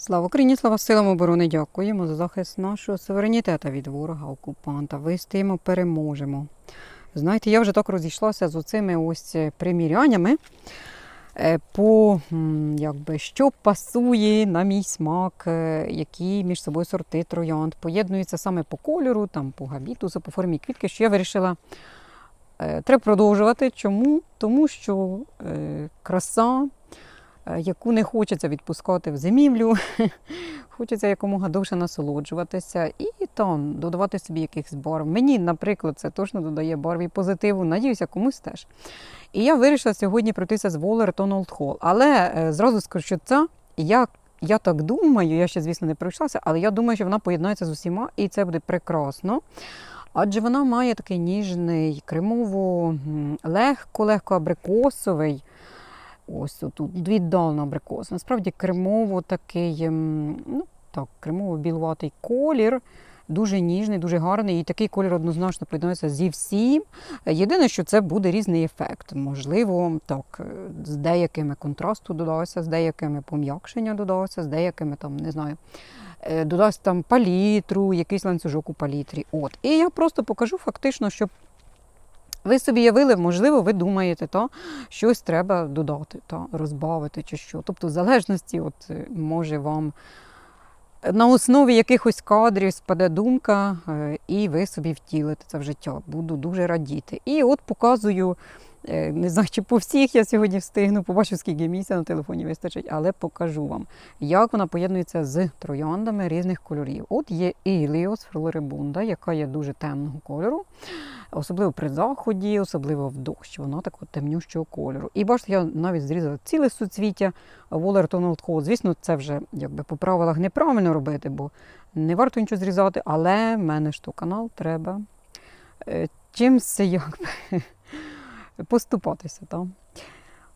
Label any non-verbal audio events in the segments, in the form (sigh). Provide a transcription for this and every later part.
Слава Україні, слава силам оборони! Дякуємо за захист нашого суверенітету від ворога окупанта. Вистоїмо, переможемо. Знаєте, я вже так розійшлася з оцими ось е, приміряннями е, по якби, що пасує на мій смак, е, які між собою сорти троянд. Поєднуються саме по кольору, там, по габітусу, по формі квітки, що я вирішила. Треба продовжувати. Чому? Тому що краса, яку не хочеться відпускати в зимівлю, (laughs) хочеться якомога довше насолоджуватися і там додавати собі якихось барв. Мені, наприклад, це точно додає барв і позитиву. Надіюся, комусь теж. І я вирішила сьогодні пройтися з Волертон Old Hall. Але е, зразу скажу, що це я. Я так думаю, я ще, звісно, не пройшлася, але я думаю, що вона поєднається з усіма, і це буде прекрасно. Адже вона має такий ніжний, кремово, легко-легко абрикосовий. Ось тут віддалено абрикос. Насправді кремово такий, ем, ну так, кремово-білуватий колір. Дуже ніжний, дуже гарний, і такий колір однозначно поєднується зі всім. Єдине, що це буде різний ефект. Можливо, так, е, з деякими контрасту додалося, з деякими пом'якшення додалося, з деякими там, не знаю, е, додасть там палітру, якийсь ланцюжок у палітрі. От. І я просто покажу фактично, щоб ви собі явили, можливо, ви думаєте, то щось треба додати, та, розбавити чи що. Тобто, в залежності, от, е, може вам на основі якихось кадрів спаде думка, е, і ви собі втілите це в життя. Буду дуже радіти. І от показую, е, не знаю, чи по всіх я сьогодні встигну, побачу, скільки місця на телефоні вистачить, але покажу вам, як вона поєднується з трояндами різних кольорів. От є Іліос флорибунда, яка є дуже темного кольору. Особливо при заході, особливо в дощ, вона такого темнющого кольору. І бачите, я навіть зрізала ціле суцвіття Волертон Hall. Звісно, це вже якби по правилах неправильно робити, бо не варто нічого зрізати, але в мене ж то канал треба е, чимось якби поступатися. Там.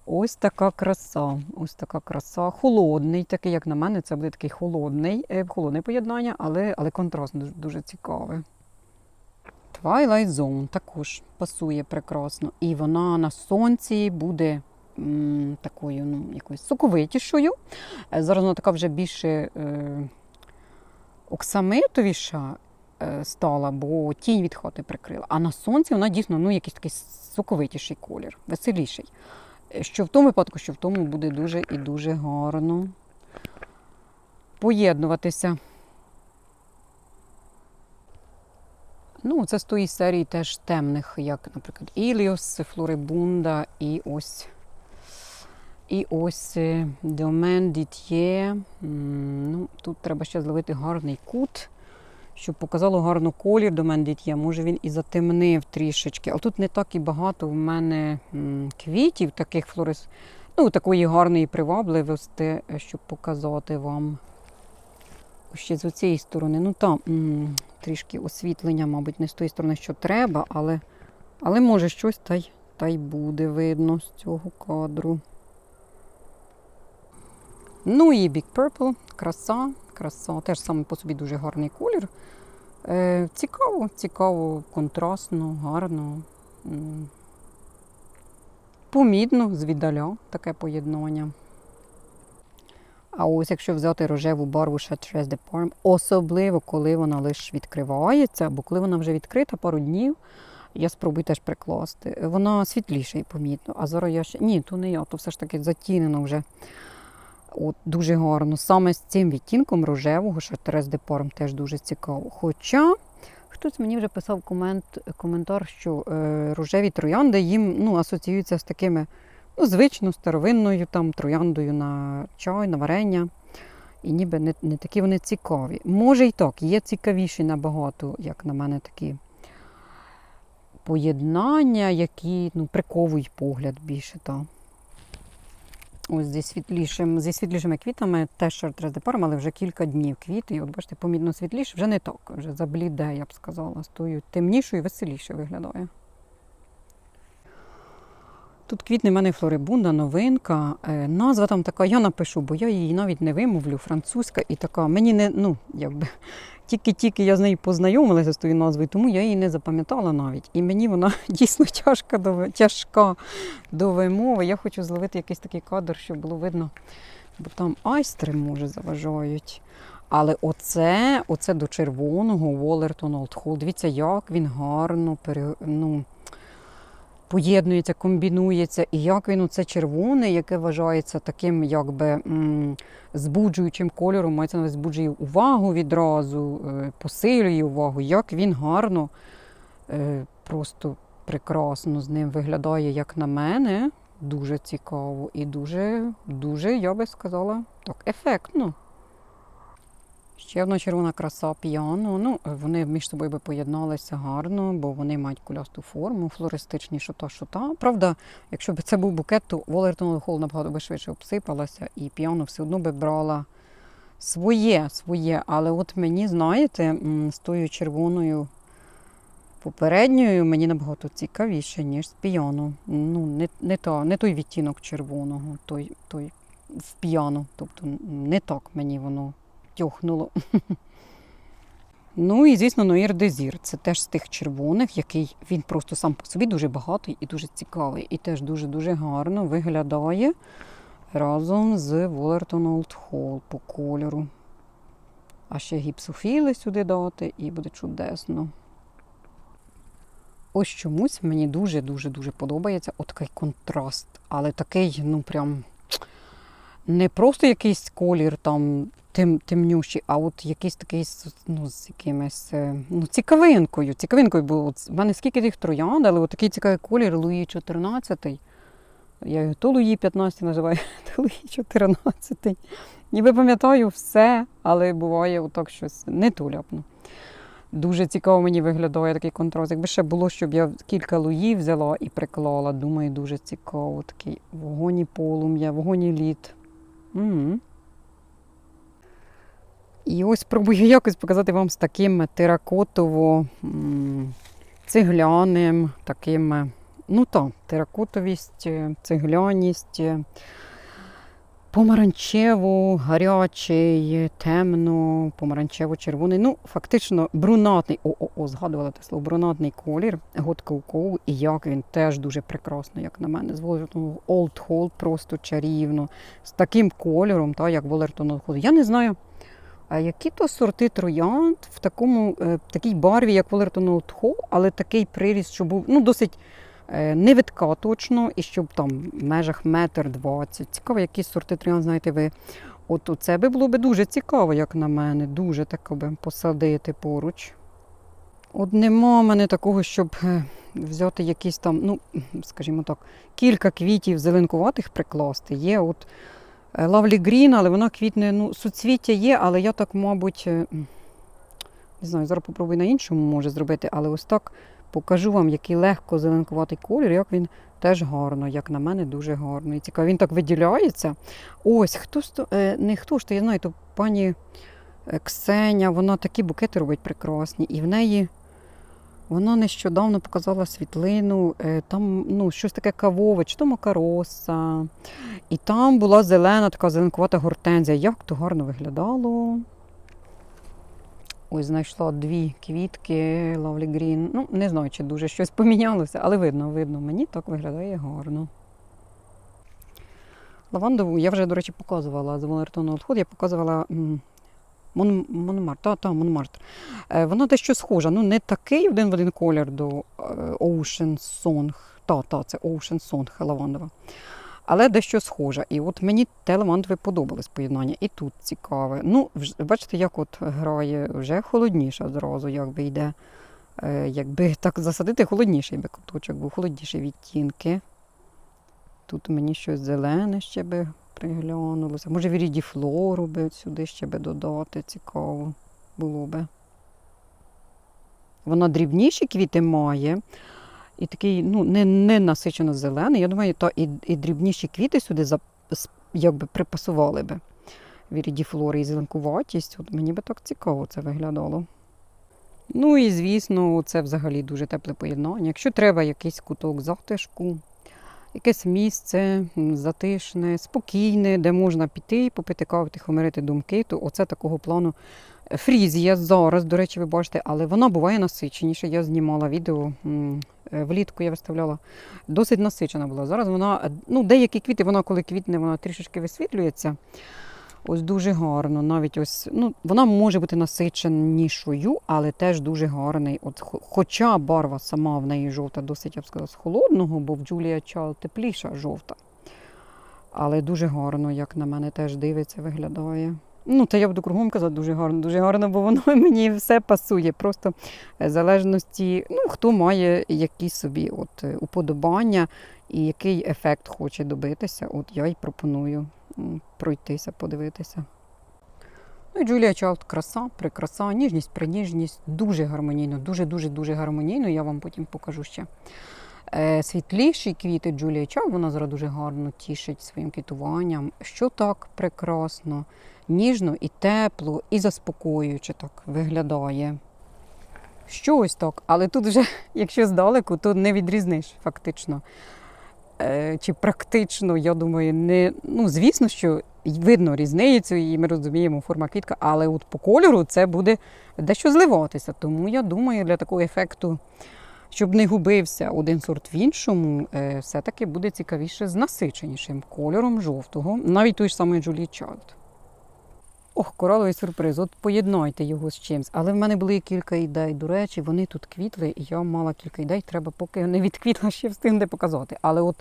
Ось така краса. Ось така краса. Холодний, такий, як на мене, це буде такий холодний, е, холодне поєднання, але, але контраст дуже, дуже цікавий. Twilight Zone також пасує прекрасно. І вона на сонці буде м, такою ну, якоюсь соковитішою. Е, Зараз вона така вже більше е, оксамитовіша стала, бо тінь від хати прикрила. А на сонці вона дійсно ну, якийсь такий соковитіший колір, веселіший. Е, Що в тому випадку, що в тому буде дуже і дуже гарно поєднуватися. Ну, це з тої серії теж темних, як, наприклад, Іліос, Флорибунда і ось. І ось е, Домен Діт'є. Ну, тут треба ще зловити гарний кут, щоб показало гарно колір Домен Діт'є. Може він і затемнив трішечки. Але тут не так і багато в мене квітів, таких флорис, ну, такої гарної привабливості, е, щоб показати вам. Ще з цієї сторони. Ну там трішки освітлення, мабуть, не з тої сторони, що треба, але, але може щось та й, та й буде видно з цього кадру. Ну і Big Purple, краса, краса. Теж саме по собі дуже гарний колір. Е, цікаво, цікаво, контрастно, гарно. Помідно, звідаля таке поєднання. А ось якщо взяти рожеву барву Chartreuse de Parme, особливо коли вона лише відкривається, або коли вона вже відкрита пару днів, я спробую теж прикласти. Вона світліша і помітно. А зараз я ще. Ні, то не я, то все ж таки затінено вже. От, Дуже гарно. Саме з цим відтінком рожевого de Parme теж дуже цікаво. Хоча хтось мені вже писав комент, коментар, що е, рожеві троянди їм ну, асоціюються з такими ну, звично старовинною там трояндою на чай, на варення. І ніби не, не такі вони цікаві. Може і так, є цікавіші набагато, як на мене, такі поєднання, які ну, приковують погляд більше. Та. Ось зі світлішим, зі світлішими квітами теж Chartreuse de але вже кілька днів квіти. І от бачите, помітно світліше, вже не так, вже забліде, я б сказала, з тою темнішою, веселіше виглядає. Тут квітне в мене флорибунда, новинка. Е, Назва там така, я напишу, бо я її навіть не вимовлю, французька і така. Мені не, ну, якби, (laughs) тільки-тільки я з нею познайомилася з тою назвою, тому я її не запам'ятала навіть. І мені вона (laughs) дійсно тяжка до, тяжка до вимови. Я хочу зловити якийсь такий кадр, щоб було видно бо там айстри, може, заважають. Але оце, оце до червоного Волертон Hall. Дивіться, як він гарно пере, ну, поєднується, комбінується. І як він оце червоне, яке вважається таким якби збуджуючим кольором, мається на збуджує увагу відразу, е, посилює увагу, як він гарно, е, просто прекрасно з ним виглядає, як на мене. Дуже цікаво і дуже, дуже, я би сказала, так, ефектно. Ще одна червона краса піано. Ну, вони між собою би поєдналися гарно, бо вони мають кулясту форму, флористичні, що та, що та. Правда, якщо б це був букет, то Волертон Холл набагато би швидше обсипалася, і піано все одно би брала своє, своє. Але от мені, знаєте, з тою червоною попередньою мені набагато цікавіше, ніж з піано. Ну, не, не, та, не той відтінок червоного, той, той в піано. Тобто не так мені воно тьохнуло. (laughs) Ну і, звісно, Ноїр Дезір. Це теж з тих червоних, який він просто сам по собі дуже багатий і дуже цікавий. І теж дуже-дуже гарно виглядає разом з Волертон Олд Холл по кольору. А ще гіпсофіли сюди дати, і буде чудесно. Ось чомусь мені дуже-дуже дуже подобається отакий контраст, але такий, ну прям не просто якийсь колір там тем, темнющий, а от якийсь такий ну, з якимось е, ну, цікавинкою. Цікавинкою, от в мене скільки тих троянд, але от такий цікавий колір Луї 14. Я його то Луї 15 називаю, (laughs) то Луї 14. Ніби пам'ятаю все, але буває отак щось не то ляпну. Дуже цікаво мені виглядає такий контраст. Якби ще було, щоб я кілька луїв взяла і приклала, думаю, дуже цікаво. Такий вогонь і полум'я, вогонь і лід. Угу. І ось спробую якось показати вам з таким теракотово цегляним, таким, ну так, теракотовість, цегляність, помаранчево, гарячий, темно, помаранчево-червоний. Ну, фактично, брунатний, о, о, о, згадувала те слово, брунатний колір, готкауковий, і як він теж дуже прекрасно, як на мене, з Волертон Old Hall просто чарівно, з таким кольором, та, як Волертон Old Я не знаю. А які то сорти троянд в такому, е, такій барві, як Волертон Hall, але такий приріст, що був ну, досить е, невидка точно, і щоб там в межах метр двадцять. Цікаво, які сорти троянд, знаєте ви. От це було би дуже цікаво, як на мене, дуже тако би посадити поруч. От нема в мене такого, щоб е, взяти якісь там, ну, скажімо так, кілька квітів зеленкуватих прикласти. Є от Лавлі Грін, але вона квітне, ну, суцвіття є, але я так, мабуть, е, не знаю, зараз попробую на іншому може зробити, але ось так покажу вам, який легко зеленкуватий колір, як він теж гарно, як на мене, дуже гарно. І цікаво, він так виділяється. Ось, хто ж то, е, не хто ж то, я знаю, то пані е, Ксеня, вона такі букети робить прекрасні, і в неї. Вона нещодавно показала світлину, е, там ну, щось таке кавове, чи то макароса. І там була зелена, така зеленкувата гортензія. Як то гарно виглядало. Ось знайшла дві квітки Lovely Green. Ну, не знаю, чи дуже щось помінялося, але видно, видно, мені так виглядає гарно. Лавандову я вже, до речі, показувала з Волертону Отход, я показувала Мон, Монмарт, та, та, Монмартр. Е, Вона дещо схожа, ну не такий один в один колір до е, Ocean Song. Та, та, це Ocean Song лавандова. Але дещо схожа. І от мені те лавандове подобалось поєднання. І тут цікаве. Ну, бачите, як от грає вже холодніше зразу, якби йде. Е, Якби так засадити, холодніший би куточок був, холодніші відтінки. Тут мені щось зелене ще би приглянулося. Може, вірідіфлору би сюди ще би додати, цікаво було би. Вона дрібніші квіти має. І такий, ну, не, не насичено зелений. Я думаю, то і, і дрібніші квіти сюди с- якби припасували би. Вірідіфлори і зеленкуватість. От мені би так цікаво це виглядало. Ну і звісно, це взагалі дуже тепле поєднання. Якщо треба якийсь куток затишку, якесь місце затишне, спокійне, де можна піти, попити каву, тихомирити думки, то оце такого плану Фрізія зараз, до речі, ви бачите, але вона буває насиченіша. Я знімала відео влітку, я виставляла. Досить насичена була. Зараз вона, е, ну, деякі квіти, вона коли квітне, вона трішечки висвітлюється. Ось дуже гарно. Навіть ось, ну, вона може бути насиченішою, але теж дуже гарний. От, хоча барва сама в неї жовта, досить, я б сказала, з холодного, бо в Джулія Чайл тепліша жовта. Але дуже гарно, як на мене, теж дивиться, виглядає. Ну, та я буду кругом казати дуже гарно, дуже гарно, бо воно (laughs) мені все пасує. Просто е, в залежності, ну, хто має якісь собі от, е, уподобання і який ефект хоче добитися, от я й пропоную пройтися, подивитися. Ну і Джулія Чайлд краса, прикраса, ніжність, приніжність, дуже гармонійно, дуже-дуже дуже гармонійно. Я вам потім покажу ще. Е, світліші квіти Джулія Чайлд, вона зараз дуже гарно тішить своїм квітуванням. Що так прекрасно, ніжно і тепло, і заспокоююче так виглядає. Що ось так, але тут вже, (laughs) якщо здалеку, то не відрізниш фактично. Е, чи практично, я думаю, не. Ну, звісно, що видно різницю, і ми розуміємо форма квітка, але от по кольору це буде дещо зливатися. Тому я думаю, для такого ефекту, щоб не губився один сорт в іншому, е, все-таки буде цікавіше з насиченішим кольором жовтого, навіть той ж самий Джулі Чайлд. Ох, кораловий сюрприз, от поєднайте його з чимось. Але в мене були кілька ідей. До речі, вони тут квітли, і я мала кілька ідей. Треба поки не відквітла ще встигнути показати. Але от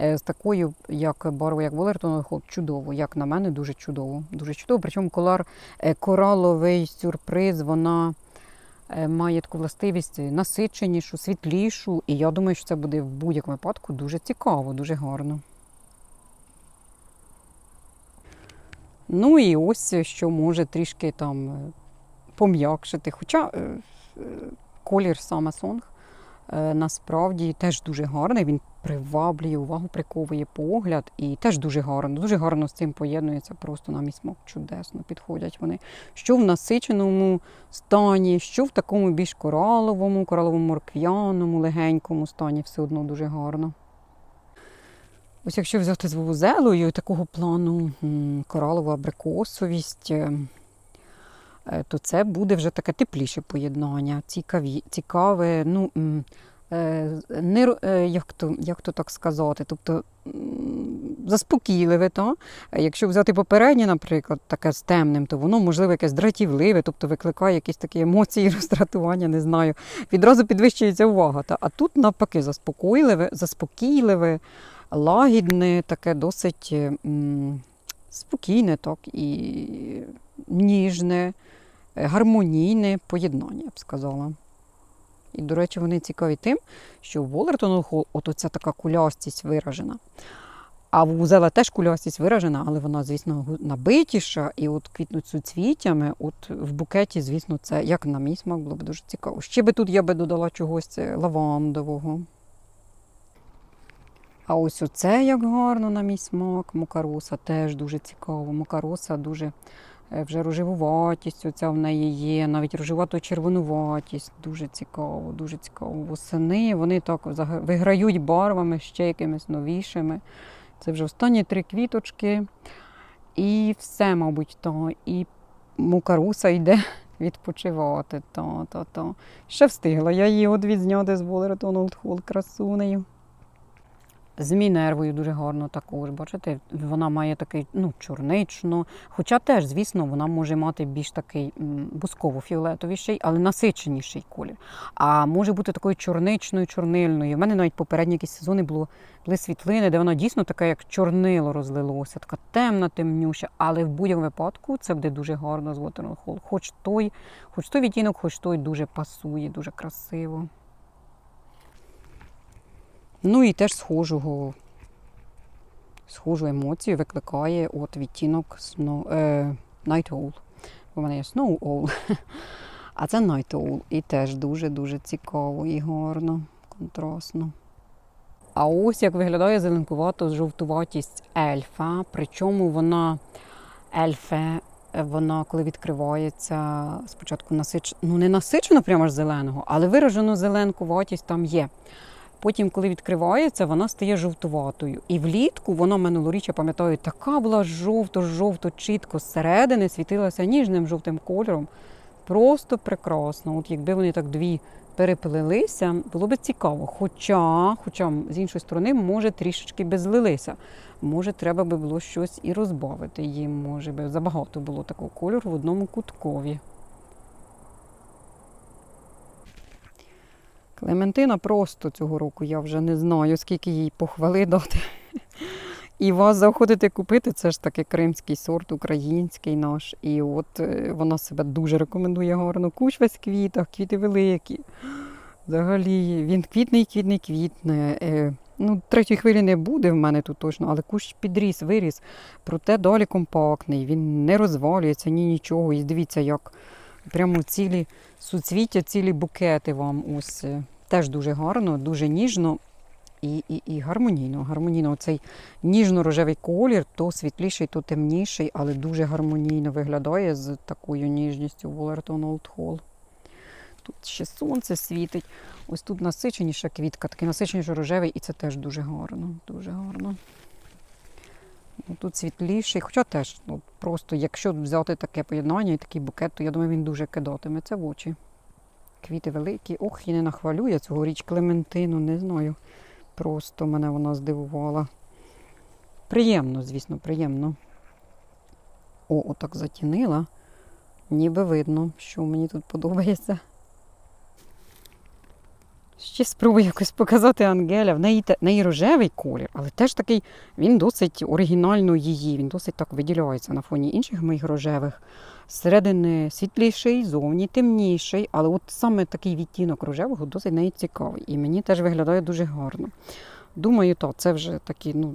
е, з такою, як барвою, як Волертон, чудово, як на мене, дуже чудово. Дуже чудово. Причому колар, е, кораловий сюрприз, вона має таку властивість насиченішу, світлішу. І я думаю, що це буде в будь-якому випадку дуже цікаво, дуже гарно. Ну і ось що може трішки там е, пом'якшити. Хоча е, е, колір саме сонг е, насправді теж дуже гарний. Він приваблює увагу, приковує погляд і теж дуже гарно. Дуже гарно з цим поєднується, просто на мій смак чудесно підходять вони. Що в насиченому стані, що в такому більш кораловому, коралово-морквяному, легенькому стані, все одно дуже гарно. Ось якщо взяти з вузелою такого плану коралова абрикосовість, е, е, то це буде вже таке тепліше поєднання, цікаві, цікаве, ну, е, не, е, як, то, як то так сказати, тобто заспокійливе. Е, Якщо взяти попереднє, наприклад, таке з темним, то воно, можливо, якесь дратівливе, тобто викликає якісь такі емоції, (laughs) роздратування, не знаю. Відразу підвищується увага. Та? А тут навпаки заспокійливе, заспокійливе лагідне, таке досить е, м, спокійне, так, і ніжне, е, гармонійне поєднання, я б сказала. І, до речі, вони цікаві тим, що в Волертону от оця така кулястість виражена. А в Узела теж кулястість виражена, але вона, звісно, набитіша і от квітнуть суцвіттями. От в букеті, звісно, це, як на мій смак, було б дуже цікаво. Ще би тут я би додала чогось е, лавандового. А ось оце як гарно на мій смак. Мокароса теж дуже цікаво. Мокароса дуже е, вже рожевуватість, оця в неї є, навіть рожевато червонуватість. Дуже цікаво, дуже цікаво. Восени вони так виграють барвами ще якимись новішими. Це вже останні три квіточки. І все, мабуть, то. І мукаруса йде (laughs) відпочивати. Та, та, та. Ще встигла. Я її відзняти з Волеретон Олд Холл красунею. З Мінервою дуже гарно також. Бачите, вона має такий ну, чорнично. Хоча теж, звісно, вона може мати більш такий бусково-фіолетовіший, але насиченіший колір. А може бути такою чорничною, чорнильною. У мене навіть попередні якісь сезони було, були світлини, де вона дійсно така, як чорнило розлилося, така темна, темнюща. Але в будь-якому випадку це буде дуже гарно з Waterloo Hall. Хоч той, хоч той відтінок, хоч той дуже пасує, дуже красиво. Ну і теж схожого, схожу емоцію викликає от відтінок Snow, е, Night Owl. У мене є Snow Owl, (laughs) а це Night Owl. І теж дуже-дуже цікаво і гарно, контрастно. А ось як виглядає зеленкувато жовтуватість ельфа. Причому вона ельфе, вона коли відкривається, спочатку насич... ну не насичено прямо ж зеленого, але виражену зеленкуватість там є. Потім, коли відкривається, вона стає жовтуватою. І влітку вона минулоріч, я пам'ятаю, така була жовто-жовто, чітко зсередини світилася ніжним жовтим кольором. Просто прекрасно. От якби вони так дві переплелися, було б цікаво. Хоча, хоча з іншої сторони, може, трішечки би злилися. Може, треба би було щось і розбавити їм. Може би забагато було такого кольору в одному куткові. Клементина просто цього року я вже не знаю, скільки їй похвали дати. І вас заходити купити, це ж таки кримський сорт, український наш. І от е, вона себе дуже рекомендує гарно. Куч весь в квітах, квіти великі. Взагалі, він квітний, квітний, квітне. Е, Ну, третьої хвилі не буде в мене тут точно, але кущ підріс, виріс. Проте далі компактний, він не розвалюється, ні нічого. І дивіться, як прямо цілі суцвіття, цілі букети вам ось. е, Теж дуже гарно, дуже ніжно і, і, і гармонійно. Гармонійно. Оцей ніжно-рожевий колір, то світліший, то темніший, але дуже гармонійно виглядає з такою ніжністю Волертон Old Hall. Тут ще сонце світить. Ось тут насиченіша квітка, такий насиченіше рожевий, і це теж дуже гарно. Дуже гарно. Ну, тут світліший, хоча теж ну, просто, якщо взяти таке поєднання і такий букет, то я думаю, він дуже кидатиметься в очі. Квіти великі. Ох, і не нахвалю я цьогоріч Клементину, не знаю. Просто мене вона здивувала. Приємно, звісно, приємно. О, отак затінила. Ніби видно, що мені тут подобається. Ще спробую якось показати Ангеля. В неї, в неї рожевий колір, але теж такий, він досить оригінально її, він досить так виділяється на фоні інших моїх рожевих. Зсередини світліший, зовні темніший, але от саме такий відтінок рожевого досить неї цікавий. І мені теж виглядає дуже гарно. Думаю, то це вже такі, ну,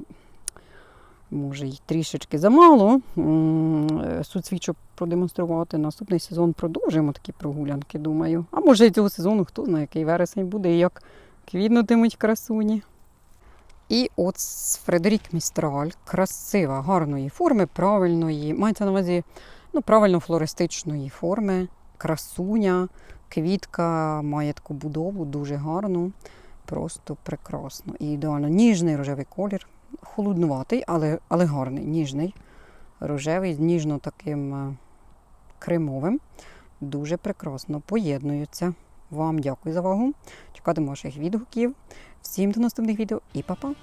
може, й трішечки замало. Е, Суцвіт, щоб продемонструвати. Наступний сезон продовжуємо такі прогулянки, думаю. А може цього сезону, хто знає, який вересень буде і як квітнутимуть красуні. І от Фредерік Містраль, красива, гарної форми, правильної, мається на увазі ну, правильно флористичної форми, красуня, квітка має таку будову, дуже гарну, просто прекрасно. І ідеально ніжний рожевий колір, холоднуватий, але, але гарний, ніжний, рожевий, з ніжно таким е, кремовим. Дуже прекрасно поєднуються. Вам дякую за увагу. Чекатиму ваших відгуків. Всім до наступних відео і па-па!